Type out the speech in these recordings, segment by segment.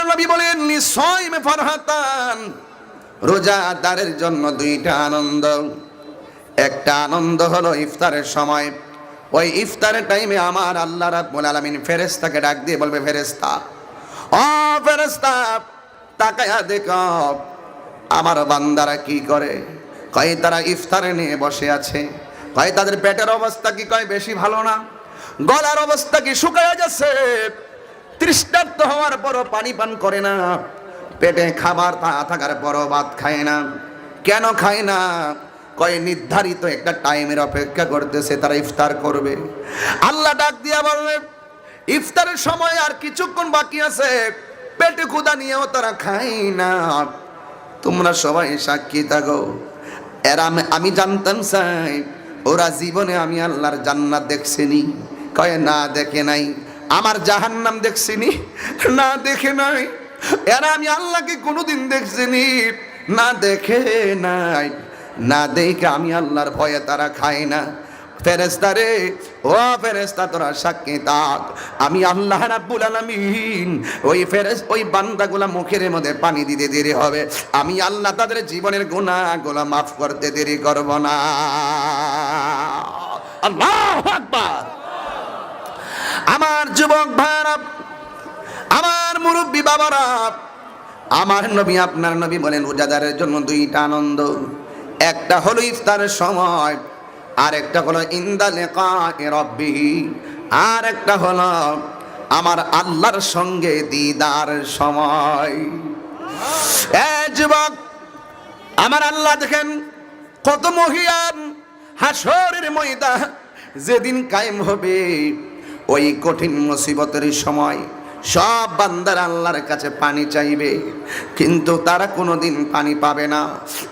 আমার নবী বলেন নিঃসয়মে ফরহাতান। রোজাদারের জন্য দুইটা আনন্দ। একটা আনন্দ হলো ইফতারের সময়। ওই ইফতারের টাইমে আমার আল্লাহ রাব্বুল আলামিন ফেরেশতাকে ডাক দিয়ে বলবে, ফেরেশতা, ও ফেরেশতা, তাকায়া দেখো, আমার বান্দারা কি করে? কয় তারা ইফতারে নিয়ে বসে আছে। কয় তাদের পেটের অবস্থা কি কয় বেশি ভালো না? গলার অবস্থা কি শুকায় গেছে? তৃষ্ণার্ত হওয়ার পরও পানি পান করে না। পেটে খাবার তা থাকার পরও ভাত খায় না। কেন খায় না? কয়, নির্ধারিত একটা টাইমের অপেক্ষা করতেছে, তারা ইফতার করবে। আল্লাহ ডাক দিয়া বলবে ইফতারের সময় আর কিছুক্ষণ বাকি আছে। পেটে ক্ষুদা নিয়েও তারা খায় না। তোমরা সবাই সাক্ষী থাকো। এরা আমি- জানতাম চাই ওরা জীবনে আমি আল্লাহর জান্নাত দেখছিনি। কয়, না, দেখে নাই। আমার জাহান্নাম দেখছিনি? না দেখে নাই। এরা আমি আল্লাহকে কোনোদিন দেখছিনি। না দেখে নাই। না দেখে আমি আল্লাহর ভয়ে তারা খায় না। ফেরেস্তা রে, ও ফেরেস্তা তোরা সাক্ষী তাক আমি আল্লাহ রাব্বুল আলামিন, ওই ফেরেস ওই বান্দাগুলা মুখের মধ্যে পানি দিতে দেরি হবে। আমি আল্লাহ তাদের জীবনের গুনাহগুলো মাফ করতে দেরি করব না। আল্লাহু আকবার। আমার যুবক ভাইরা, আমার মুরব্বী বাবারা, আমার নবী, আপনার নবী বলেন, রোজাদারের জন্য দুইটা আনন্দ। একটা হলো ইফতারের সময় আর একটা হলো ইন্দালে রব্বিহি আর একটা হলো আমার আল্লাহর সঙ্গে দিদার সময়। যুবক, আমার আল্লাহ দেখেন, কত মহিয়ান হাসরের ময়দা যেদিন কায়েম হবে। ওই কঠিন মুসিবতের সময় সব বান্দার আল্লাহর কাছে পানি চাইবে, কিন্তু তারা কোনোদিন পানি পাবে না।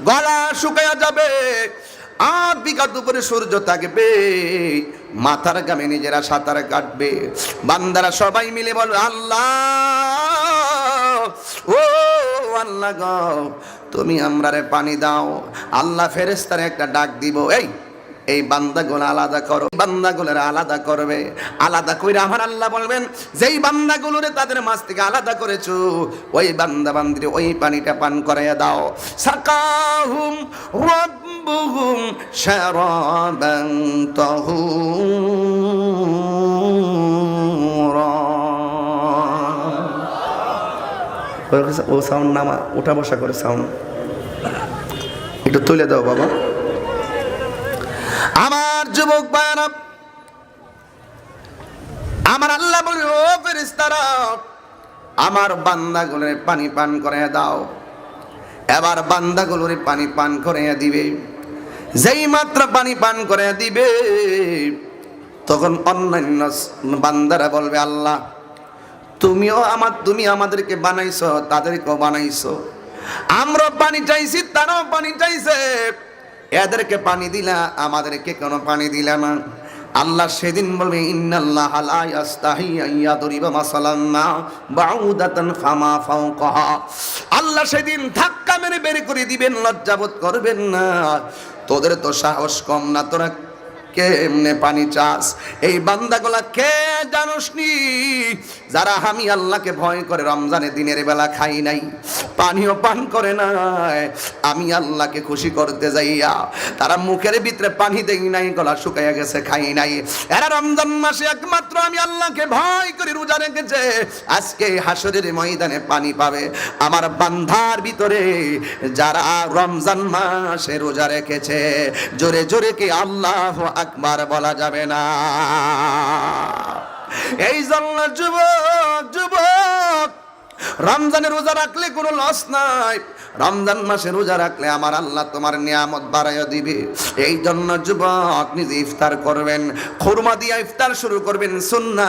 গলা শুকায়া যাবে আট বিঘা দুপুরে সূর্য থাকবে মাথার গামে নিজেরা সাঁতার কাটবে। বান্দারা সবাই মিলে বলবে, আল্লাহ, ও আল্লাহ গো, তুমি আমরারে পানি দাও। আল্লাহ ফেরেস্তারে একটা ডাক দিব, এই এই বান্দাগুলো আলাদা করো বান্দাগুলোর আলাদা করবে। আলাদা কইরা আমার আল্লাহ বলবেন, যেই বান্দাগুলোরে তাদের মাছ থেকে আলাদা করেছ, ওই বান্দা বান্দিরে ওই পানিটা পান করাইয়া দাও। সাকাহুম রব্বুহুম শারাবান তাহুরা। ও সাউন্ড নামা, উঠা বসা করে সাউন্ড। একটু তুলে দাও বাবা। আমার যুবক ভাইরা আমার আল্লাহ বলে, ও ফেরেশতারা, আমার বান্দাগুলোর পানি পান করে দাও। এবার বান্দাগুলোর পানি পান করে দিবে। যেই মাত্র পানি পান করে দিবে, তখন অন্যান্য বান্দারা বলবে, আল্লাহ, তুমিও আমার, তুমি আমাদেরকে বানাইছো, তাদেরকেও বানাইছো। আমরা পানি চাইছি, তারাও পানি চাইছে। এদেরকে পানি দিলা, আমাদেরকে কোনো পানি দিলা না। আল্লাহ সেদিন বলবে, ইন্নাল্লাহ আল্লাহ সেদিন ধাক্কা মেরে বের করে দিবেন, লজ্জাবোধ করবেন না। তোদের তো সাহস কম না, তোরা কেমনে পানি চাস? এই বান্দাগুলা কে জানোসনি? যারা আমি আল্লাহকে ভয় করে রমজানের দিনের বেলা খাই নাই, পানিও পান করে নাই, আমি আল্লাহকে খুশি করতে যাইয়া তারা মুখের ভিতরে পানি দেই নাই, গলা শুকাইয়া গেছে, খাই নাই। এরা রমজান মাসে একমাত্র আমি আল্লাহকে ভয় করে রোজা রেখেছে। আজকে হাসরের ময়দানে পানি পাবে। আমার বান্ধার ভিতরে যারা রমজান মাসে রোজা রেখেছে, জোরে জোরে কি আল্লাহ আকবার বলা যাবে না। এই জন্য যুবক যুবক রমজানে রোজা রাখলে কোনো লস নাই। রমজান মাসে রোজা রাখলে আমার আল্লাহ তোমার নিয়ামত বাড়াইয়া দিবে। এই জন্য যুবক, নিজে ইফতার করবেন। খুরমা দিয়া ইফতার শুরু করবেন সুন্না।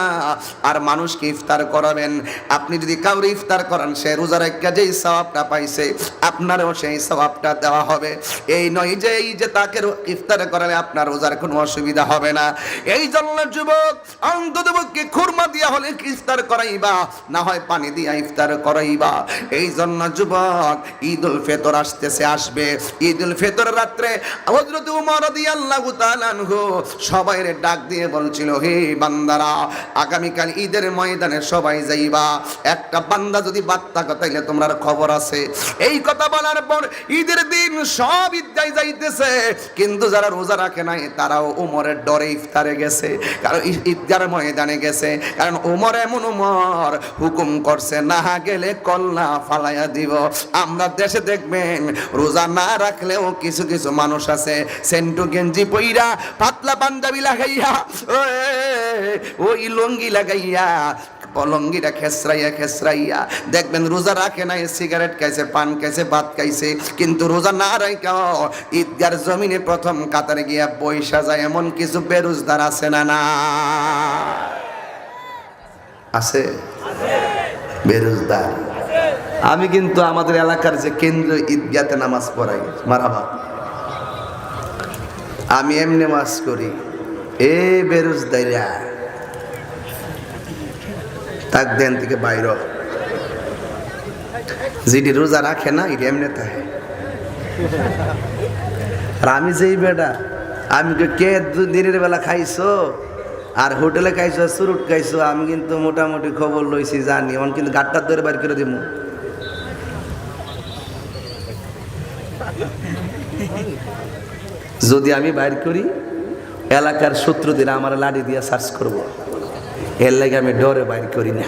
আর মানুষকে ইফতার করাবেন। আপনি যদি কাউরে ইফতার করান, সে রোজা রেখে যেই সওয়াবটা পাইছে, আপনারও সেই সওয়াবটা দেওয়া হবে। এই নয় যে, এই যে তাকে ইফতার করালে আপনার রোজার কোনো অসুবিধা হবে না। এই জন্য যুবক অন্ততপক্ষে খুরমা দিয়া হলে ইফতার করাইবা? না হয় পানি দিয়া ইফতার করাইবা। এই জন্য যুবক ঈদ উল ফেতর আসতেছে, আসবে। ঈদ উল ফেতর রাত্রে হযরত উমর রাদিয়াল্লাহু তাআলা আনহু সবাই ডাক দিয়ে বলছিল, হে বান্দারা, আগামীকাল ঈদের ময়দানে সবাই যাইবা। একটা বান্দা যদি বাদ থাকো তাইলে তোমার খবর আছে। এই কথা বলার পর ঈদের দিন সব ঈদগায় যাইতেছে। কিন্তু যারা রোজা রাখে নাই, তারাও উমরের ডরে ইফতারে গেছে। কারণ ঈদগার ময়দানে গেছে। কারণ উমর এমন উমর, হুকুম করছে, না গেলে কল্লা ফালাইয়া দিব। আমরা দেশে দেখবেন রোজা না রাখলেও কিছু কিছু মানুষ আছে। সেন্টু গেঞ্জি পইরা পাতলা পাঞ্জাবি লাগাইয়া ওই- লঙ্গি লাগাইয়া পলঙ্গিটা খেসরাইয়া খেসরাইয়া। দেখবেন রোজা রাখে নাই, সিগারেট খাইছে, পান খাইছে, ভাত খাইছে। কিন্তু রোজা না রাখা, ঈদগার জমিনে প্রথম কাতারে গিয়া বৈশা যায়। এমন কিছু বেরোজদার আছে না না আছে? বেরোজদার আমি কিন্তু আমাদের এলাকার যে কেন্দ্র ঈদগাতে নামাজ পড়াই মারাবা আমি এমনি মাস করি। এ বেরোজদাইরা তাক দেন থেকে বাইর যেটি রোজা রাখে না এটি এমনি থাকে। আর আমি যেই বেটা, আমি কে দিনের বেলা খাইছো? আর হোটেলে খাইছো, সুরুট খাইছো, আমি কিন্তু মোটামুটি খবর লইছি, জানি। এমন কিন্তু গাটটা ধরে বার করে দিব যদি আমি বাইর করি, এলাকার শত্রু শত্রুদের আমার লাড়ি দিয়ে সার্চ করব। এর লাগে আমি ডরে বাইর করি না।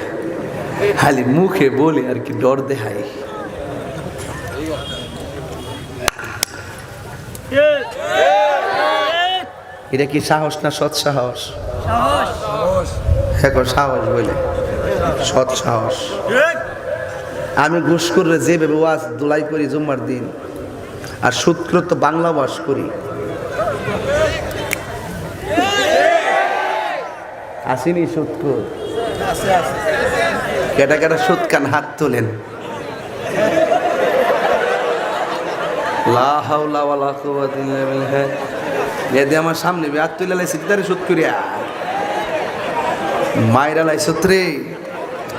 খালি মুখে বলি আর কি ডর দেখাই। এটা কি সাহস না সৎ সাহস? গো, সাহস বলে। সৎ সাহস। আমি ঘুষ করে যেভাবে ওয়াজ দোলাই করি জুম্মার দিন আর শুক্র তো বাংলা ওয়াজ করি। আসেনি শুক্র কেটা কেটা সুদ কান হাত তোলেন। লা হাওলা ওয়ালা কুওয়াতা ইল্লা বিল্লাহ এদি আমার সামনে বি হাত তুলে লাইছে কিতারে করিয়া মাইরা লাইছত রে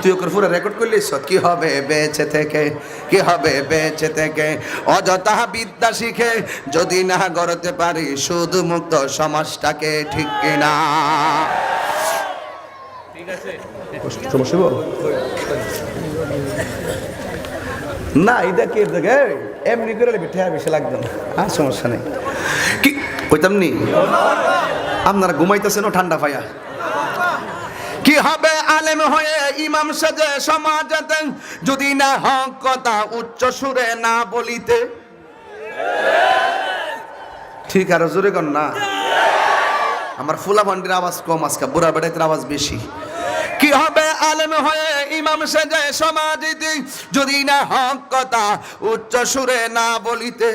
তুই ওকে পুরো রেকর্ড করলি কি হবে বেঁচে থেকে কি হবে বেঁচে থেকে? অযথা বিদ্যা শিখে যদি না গড়তে পারি শুধু মুক্ত সমাজটাকে ঠিক কিনা? না এটা কি দেখে? এমনি করে নেবে ঠেয়া বেশি লাগবে না। আর সমস্যা নেই। কইতাম নি আপনারা ঘুমাইতেছেন ঠান্ডা পাইয়া কি হবে আলেম হয়ে ইমাম সাজে সমাজতে? যদি না হক কথা উচ্চ সুরে না বলিতে? ঠিক আর জোরে কর না? আমার ফুলা ভান্ডির আওয়াজ কম আজকে, বুড়া বেড়াইতের আওয়াজ বেশি। কি হবে আলেম হয়ে ইমাম সেজে সমাজিতে? যদি না হক কথা উচ্চ সুরে না বলিতে?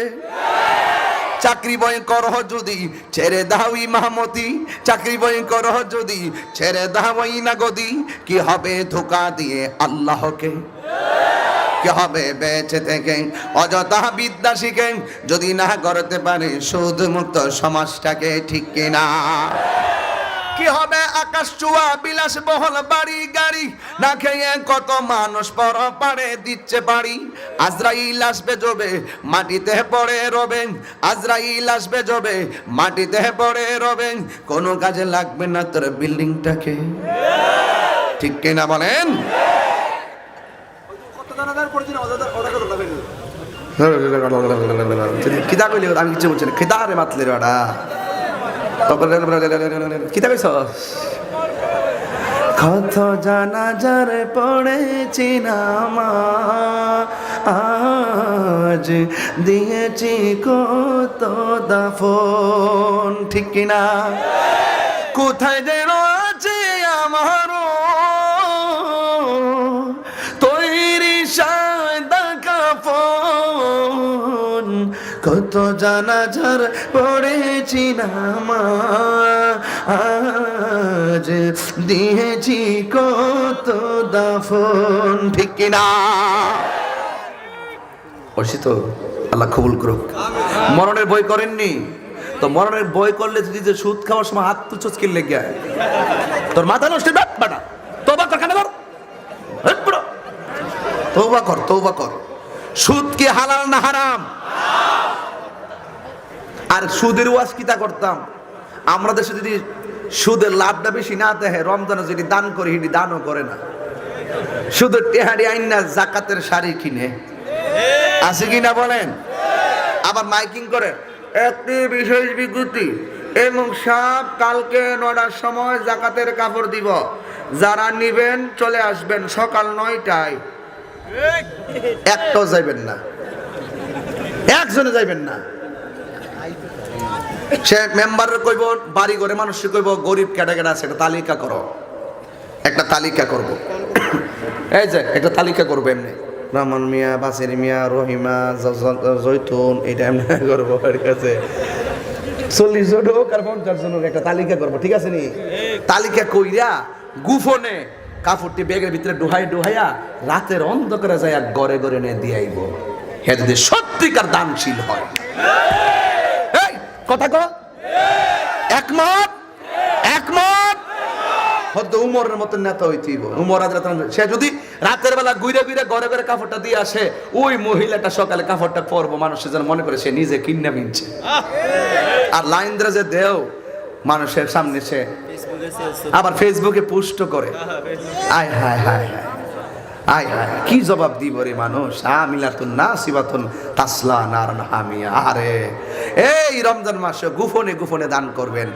চাকরি বয় করহ যদি, ছেড়ে দাও ইমামতি চাকরি বয় করহ যদি, ছেড়ে দাও না গদি কি হবে ধোকা দিয়ে আল্লাহকে? কি হবে বেঁচে থেকে? অযথা বিদ্যা শিখে যদি না করতে পারে শুধু মুক্ত সমাজটাকে ঠিক কিনা? কি হবে আকাশ চুয়া বিলাস বহল বাড়ি গাড়ি না খেয়ে কত মানুষ পর পারে দিচ্ছে বাড়ি আজরাইল আসবে জবে মাটিতে পড়ে রবে আজরাইল আসবে জবে মাটিতে পড়ে রবে কোনো কাজে লাগবে না তোর বিল্ডিংটাকে ঠিক কিনা বলেন কিতা কইলে আমি কিছু বলছি না খিদা রে মাতলে ওটা কিতা কইছ কত জানা যারে পড়েছি নামা আজ দিয়েছি কত দাফন ঠিক কিনা? কোথায় কত জানাজার পড়েছি নামা আজ দিয়েছি কত দাফন। ঠিক কিনা অসিত আল্লাহ কবুল করুক। মরণের বই করেননি। তো মরণের বই করলে যদি যে সুদ খাওয়ার সময় হাত তো চচকির লেগে তোর মাথা নষ্ট বাট তোবা কর, কানে। তো তৌবা কর তৌবা কর। সুদ কি হালাল না হারাম? আর সুদের ওয়াজ কিতা করতাম? আমরা দেশে যদি সুদের লাভটা বেশি না দেয় রমজানে যদি দান করি হিডি দানও করে না। সুদের টেহারি আইন না জাকাতের শাড়ি কিনে। আছে কিনা বলেন? আবার মাইকিং করে একটি বিশেষ বিজ্ঞপ্তি এবং সব কালকে নটার সময় জাকাতের কাপড় দিব। যারা নিবেন চলে আসবেন সকাল নয়টায়। একটাও যাইবেন না। একজনে যাইবেন না। সে মেম্বার কইব, বাড়ি ঘরে মানুষ কইব, গরিব ক্যাটাগরি আছে, একটা তালিকা করো। একটা তালিকা করব। এই যে, একটা তালিকা করব এমনি। রহমান মিয়া, বাসির মিয়া, রহিমা জৈতুন, এটা এমনি করব ঠিক আছে। চল্লিশ জন হোক আর পঞ্চাশ জন হোক, একটা তালিকা করব, ঠিক আছে নি? তালিকা কইরা গুফনে কাপড়টি ব্যাগের ভিতরে ডুহাই ডুহাইয়া রাতের অন্ধকারে যায় গড়ে গড়ে নিয়ে দিয়ে আইব হে যদি সত্যিকার দানশীল হয়। কথা ক একমত? একমত? হয়তো উমরের মতো নেতা হইতেইব। উমর সে যদি রাতের বেলা গুইরে গুইরে ঘরে ঘরে কাপড়টা দিয়ে আসে, ওই মহিলাটা সকালে কাপড়টা পরবো মানুষের যেন মনে করে সে নিজে কিন্না মিনছে। আর লাইন ধরে যে দেও, মানুষের সামনে সে আবার ফেসবুকে পুষ্ট করে। আয়, হায় হায় হায়। আয় হায় কি জবাব দিব রে মানুষ? আমিলাতুন না সিবাতুন তাসলা নার হামিয়া। আরে এই রমজান মাসে গুফনে গুফনে দান করবেন।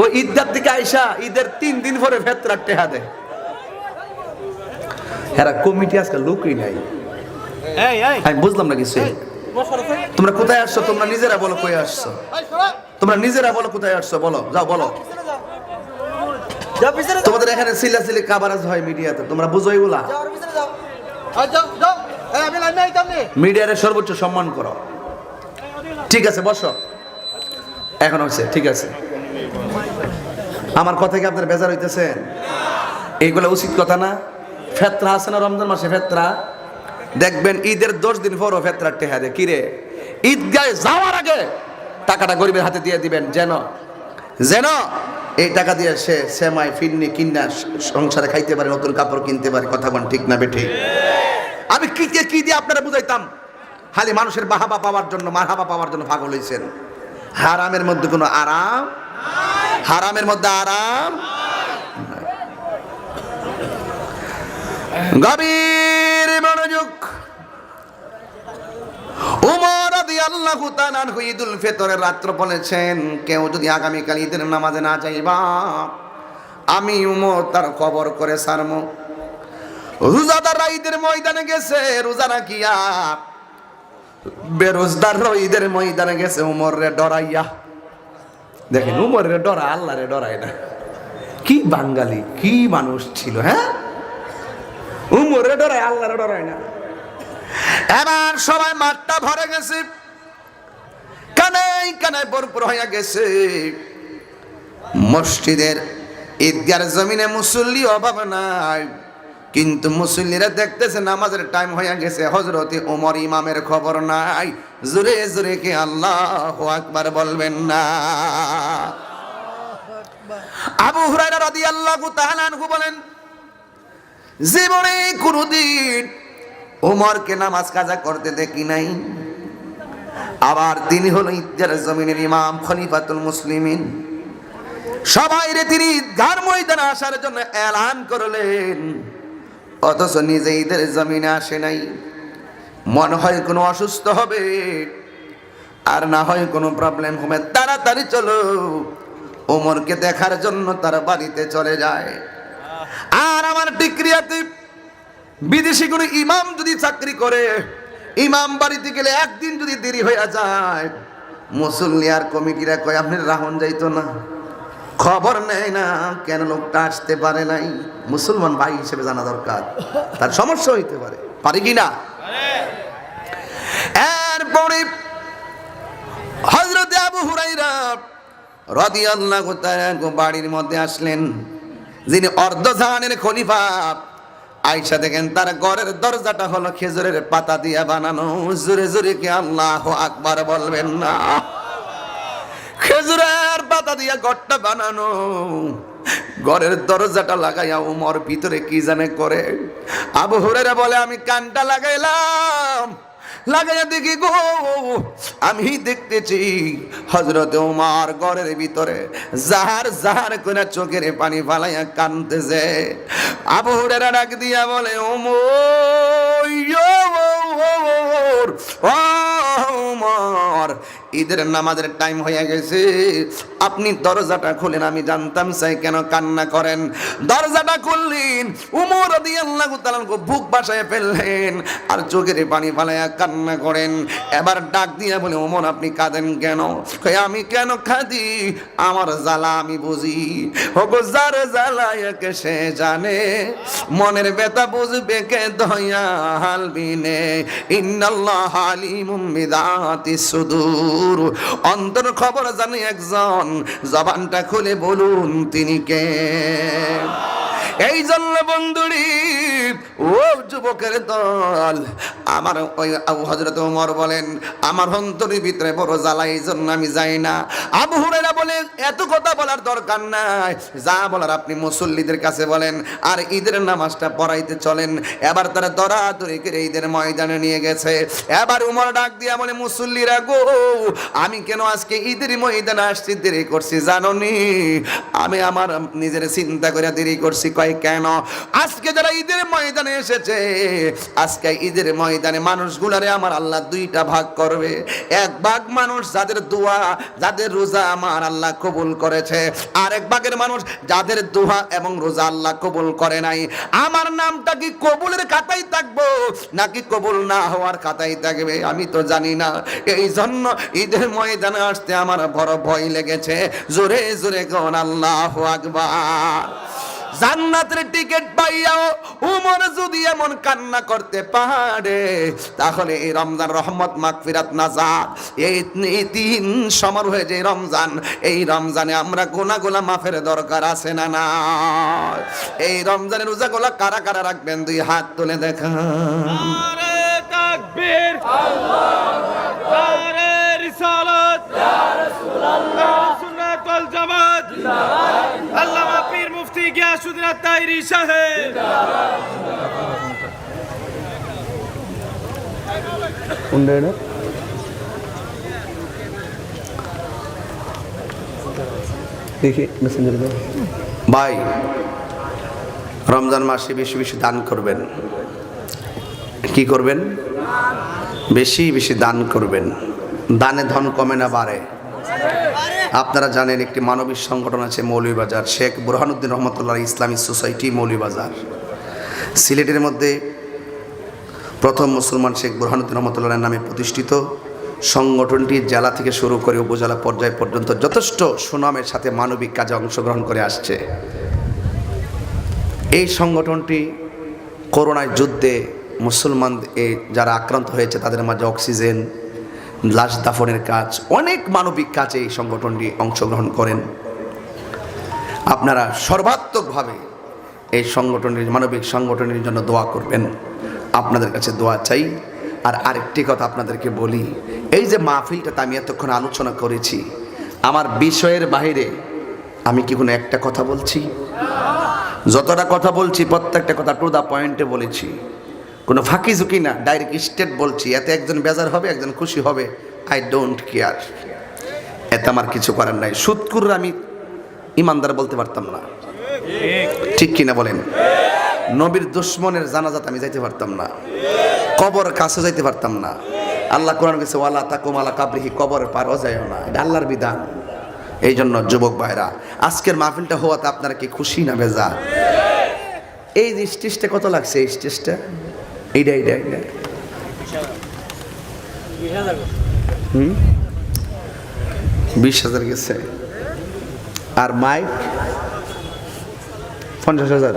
ও ঈদগার দিকে আইসা ঈদের তিন দিন পরে ভেতরার টেহা দেয় হেরা কমিটি লোকই নাই। আমি বুঝলাম না কিছু। তোমরা কোথায় আসছো? তোমরা নিজেরা বলো কই আসছো। তোমরা নিজেরা বলো কোথায় আসছো? বলো যাও বলো। তোমাদের এখানে সিলাসিলি কাবারাজ হয় মিডিয়াতে তোমরা বুঝো এগুলা। যাও আর পিছনে যাও। আর যাও যাও। এই আমি লাইনে আইতাম নি। মিডিয়ারে সর্বোচ্চ সম্মান করো। ঠিক আছে বসো। এখন হচ্ছে ঠিক আছে। আমার কথা কি আপনার বেজার হইতেছেন এইগুলো উচিত কথা না? ফেতরা আছে না রমজান মাসে ফেতরা? দেখবেন ঈদের দশ দিন পরও ফেতরার টেহা দে কিরে? ঈদগায় যাওয়ার আগে টাকাটা গরিবের হাতে দিয়ে দিবেন। যেন যেন এই টাকা দিয়ে সে সেমাই ফিরনি কিনা সংসারে খাইতে পারে, নতুন কাপড় কিনতে পারে, কথা বল ঠিক না বেঠিক আমি কে কি দিয়ে আপনারা বুঝাইতাম? খালি মানুষের বাহাবা পাওয়ার জন্য, মারহাবা পাওয়ার জন্য পাগল হয়েছেন হারামের মধ্যে কোনো আরাম? হারামের মধ্যে আরাম? গভীর মনোযোগ উমর রাত্র বলেছেন আগামীকাল নামাজে না আমি তার ঈদের ময়দানে গেছে রোজা রাখিয়া বেরোজদার ঈদের গেছে উমর রে ডরাইয়া। দেখেন উমর রে ডরা আল্লাহ রে ডরায় না। কি বাঙালি, কি মানুষ ছিল হ্যাঁ? উমর রে ডরায় আল্লাহ রে ডরায় না। এবার সবাই মাঠটা ভরে গেছে। কানাই কানাই ভরপুর হইয়া গেছে। মসজিদের ঈদগার জমিনে মুসল্লি অভাব নাই। কিন্তু মুসল্লিরা দেখতেছে নামাজের টাইম হয়ে গেছে। হজরতে ওমর ইমামের খবর নাই। জোরে জোরে কে আল্লাহ আকবার বলবেন না? আবু হুরায়রা রাদিয়াল্লাহু তাআলা আনহু বলেন, জীবনে কোনোদিন ওমরকে নামাজ কাজা করতে দেখি নাই। আবার তিনি হলো ইজ্জার জমিনের ইমাম, খলিফাতুল মুসলিমিন। সবাই রে তিনি ধার ময়দানে আসার জন্য এলান করলেন। অথচ নিজে ঈদের জমিনে আসে নাই। মনে হয় কোনো অসুস্থ হবে, আর না হয় কোনো প্রবলেম হবে। তাড়াতাড়ি চলো, ওমরকে দেখার জন্য তার বাড়িতে চলে যায়। আর আমার ডিক্রিয়াতে বিদেশি কোনো ইমাম যদি চাকরি করে, ইমাম বাড়িতে গেলে একদিন যদি দেরি হয়ে যায়, মুসল্লি আর কমিটিরা কয়, আপনি রাহন যাইতো না। খবর নেয় না, কেন লোকটা আসতে পারে নাই? মুসলমান ভাই হিসেবে জানা দরকার। তার সমস্যা হইতে পারে। পারে কি না? এরপরে হজরত আবু হুরাইরা রাদিয়াল্লাহু তাআলা বাড়ির মধ্যে আসলেন, যিনি অর্ধজাহানের খলিফা। আয়সা দেখেন, তার ঘরের দরজাটা হলো খেজুরের পাতা দিয়া বানানো। জোরে জোরে কি আল্লাহ আকবার বলবেন না? খেজুরের পাতা দিয়া ঘরটা বানানো। ঘরের দরজাটা লাগাইয়া উমর ভিতরে কি জানে করে? আবু হুরেরা বলে, আমি কানটা লাগাইলাম। চোখের পানি ফালাইয়া কানতেছে। আবু হুরেরা ডাক দিয়া বলে ওমর ওমর, ঈদের নামাজের টাইম হয়ে গেছে। আপনি দরজাটা খুলেন, আমি জানতাম চাই কেন কান্না করেন। দরজাটা খুললেন, উমর দিয়ে আল্লাহ বুক বাসায় ফেললেন আর চোখের পানি ফালাইয়া কান্না করেন। এবার ডাক দিয়ে বলে, ওমর, আপনি কাঁদেন কেন? আমি কেন কাঁদি? আমার জ্বালা আমি বুঝি। জ্বালা একে সে জানে। মনের ব্যথা বুঝবে কে দয়া হালবিনে ইন্নাল্লাহ আলিমুম সুদূর। অন্তর খবর জানে একজন, জবানটা খুলে বলুন তিনি কে। এই জন্য বন্ধুরি, ও যুবকের দল, আমার ওই আবু হজরত ওমর বলেন, আমার অন্তরের ভিতরে বড় জ্বালা এই জন্য আমি যাই না। আবু হুরেরা বলে, এত কথা বলার দরকার নাই। যা বলার আপনি মুসল্লিদের কাছে বলেন, আর ঈদের নামাজটা পড়াইতে চলেন। এবার তারা দরাদরি করে ঈদের ময়দানে নিয়ে গেছে। এবার উমর ডাক দিয়া বলে, মুসল্লিরা গো, আমি কেন আজকে ঈদের ময়দানে আসছি? দেরি করছি জানো নি আমি আমার নিজের চিন্তা করে দেরি করছি, কয় কেন? আজকে যারা ঈদের ময়দানে এসেছে, আজকে ঈদের ময়দানে মানুষগুলারে আমার আল্লাহ দুইটা ভাগ করবে। এক ভাগ মানুষ যাদের দোয়া, যাদের রোজা আমার আল্লাহ কবুল করেছে। আর এক ভাগের মানুষ যাদের দোয়া এবং রোজা আল্লাহ কবুল করে নাই। আমার নামটা কি কবুলের খাতাই থাকব, নাকি কবুল না হওয়ার খাতাই থাকবে? আমি তো জানি না। এই জন্য ঈদের ময়দানে আসতে আমার বড় ভয় লেগেছে। জোরে জোরে কোন আল্লাহ আকবার। জান্নাতের টিকিট পাইয়াও উমর যদি এমন কান্না করতে পারে, তাহলে এই রমজান রহমত মাগফিরাত নাজাত। এই তিন সমারোহে যে রমজান, এই রমজানে আমরা গোনা মাফের দরকার আছে না না এই রমজানের রোজাগুলা কারা কারা রাখবেন? দুই হাত তুলে দেখা তাকবীর। নারে রিসালাত সুন্নাত ওয়াল জামাত আল্লামা পীর আত-তাহিরি সাহেব ভাই রমজান মাসে বেশি বেশি দান করবেন। কি করবেন? বেশি বেশি দান করবেন। দানে ধন কমে না বাড়ে। আপনারা জানেন একটি মানবিক সংগঠন আছে মৌলভীবাজার, শেখ বুরহানুদ্দিন রহমতুল্লাহ ইসলামী সোসাইটি মৌলভীবাজার। সিলেটের মধ্যে প্রথম মুসলমান শেখ বুরহানুদ্দিন রহমতুল্লাহ নামে প্রতিষ্ঠিত। সংগঠনটি জেলা থেকে শুরু করে উপজেলা পর্যায় পর্যন্ত যথেষ্ট সুনামের সাথে মানবিক কাজে অংশগ্রহণ করে আসছে। এই সংগঠনটি করোনায় যুদ্ধে মুসলমান যারা আক্রান্ত হয়েছে তাদের মাঝে অক্সিজেন লাশ দাফনের কাজ, অনেক মানবিক কাজে এই সংগঠনটি অংশগ্রহণ করেন। আপনারা সর্বাত্মকভাবে এই সংগঠনের, মানবিক সংগঠনের জন্য দোয়া করবেন। আপনাদের কাছে দোয়া চাই। আর আরেকটি কথা আপনাদেরকে বলি, এই যে মাহফিলটাতে আমি এতক্ষণ আলোচনা করেছি, আমার বিষয়ের বাইরে আমি কি কোনো একটা কথা বলছি? যতটা কথা বলছি, প্রত্যেকটা কথা টু দ্য পয়েন্টে বলেছি। কোনো ফাঁকি ঝুঁকি না ডাইরেক্ট স্টেট বলছি, এতে একজন বেজার হবে, একজন খুশি হবে আই ডোন্ট কেয়ার এতে আমার কিছু করার নাই। সুৎকুর আমি ইমানদার বলতে পারতাম না। ঠিক কিনা বলেন? নবীর দুশ্মনের জানাজাত আমি যাইতে পারতাম না। কবর কাছে যাইতে পারতাম না। আল্লাহ কোরআন কাছে ওয়ালা তাকুম আলা কাবরিহি কবর পার যায় না। এটা আল্লাহর বিধান। এই জন্য যুবক ভাইরা, আজকের মাহফিলটা হওয়াতে আপনারা কি খুশি না বেজা এই যে স্টেজটা কত লাগছে? এই স্টেজটা? এইটা এইটা এইটা। হুম? বিশ হাজার গেছে। আর মাইক? পঞ্চাশ হাজার।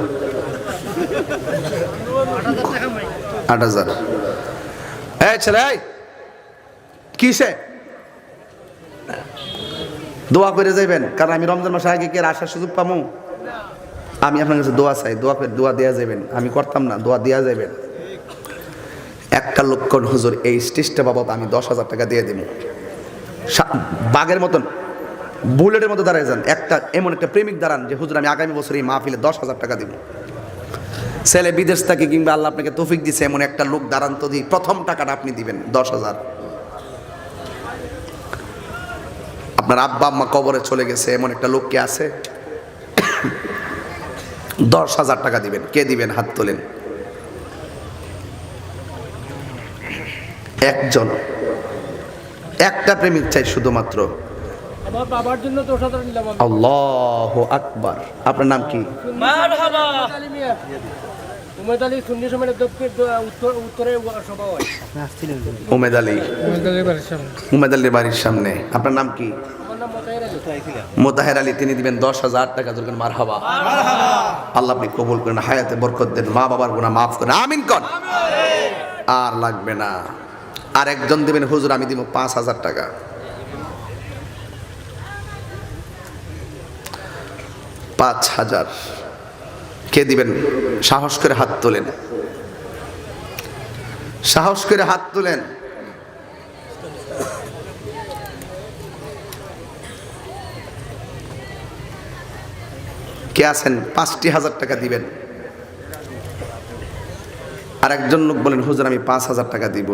আট হাজার। এই ছেলে কিসে? দোয়া করে যাইবেন, কারণ আমি রমজান মাসে আগে কে আসার সুযোগ পামু? আমি আপনার কাছে দোয়া চাই, দোয়া করে, দোয়া দেওয়া যাবেন আমি করতাম না, দোয়া দেওয়া যাবেন একটা লক্ষণ হুজুর, এই স্টেজটা বাবদ আমি দশ হাজার টাকা দিয়ে দিব। বাঘের মতন, বুলেটের মতো দাঁড়ায় যান। একটা, এমন একটা প্রেমিক দাঁড়ান যে, হুজুর, আমি আগামী বছর এই মাহফিলে দশ হাজার টাকা দিব। ছেলে বিদেশ থেকে কিংবা আল্লাহ আপনাকে তৌফিক দিছে, এমন একটা লোক দাঁড়ান তো দিই প্রথম টাকাটা আপনি দিবেন, দশ হাজার। আপনার আব্বা, আম্মা কবরে চলে গেছে, এমন একটা লোক কে আছে। দশ হাজার টাকা দিবেন। কে দিবেন? হাত তোলেন। একজন। একটা প্রেমিক চাই শুধুমাত্র। আল্লাহ আকবার। আপনার নাম কি? উমেদ আলী সুন্নি সমাজের দক্ষিণ উত্তর সভা হয়। উমেদ আলী। উমেদ আলীর বাড়ির সামনে। আপনার নাম কি? মোতাহের আলী। তিনি দিবেন দশ হাজার টাকা দরকার মার হাবা আল্লাহ আপনি কবুল করেন হায়াতে বরকত দেন মা বাবার গুণা মাফ করেন আমিন কন। আর লাগবে না। আর একজন দেবেন, হুজুর, আমি দিব পাঁচ হাজার টাকা। পাঁচ হাজার। কে দিবেন? সাহস করে হাত তোলেন। সাহস করে হাত তোলেন। কে আছেন? পাঁচটি হাজার টাকা দিবেন। আর একজন লোক বলেন, হুজুর, আমি পাঁচ হাজার টাকা দিব।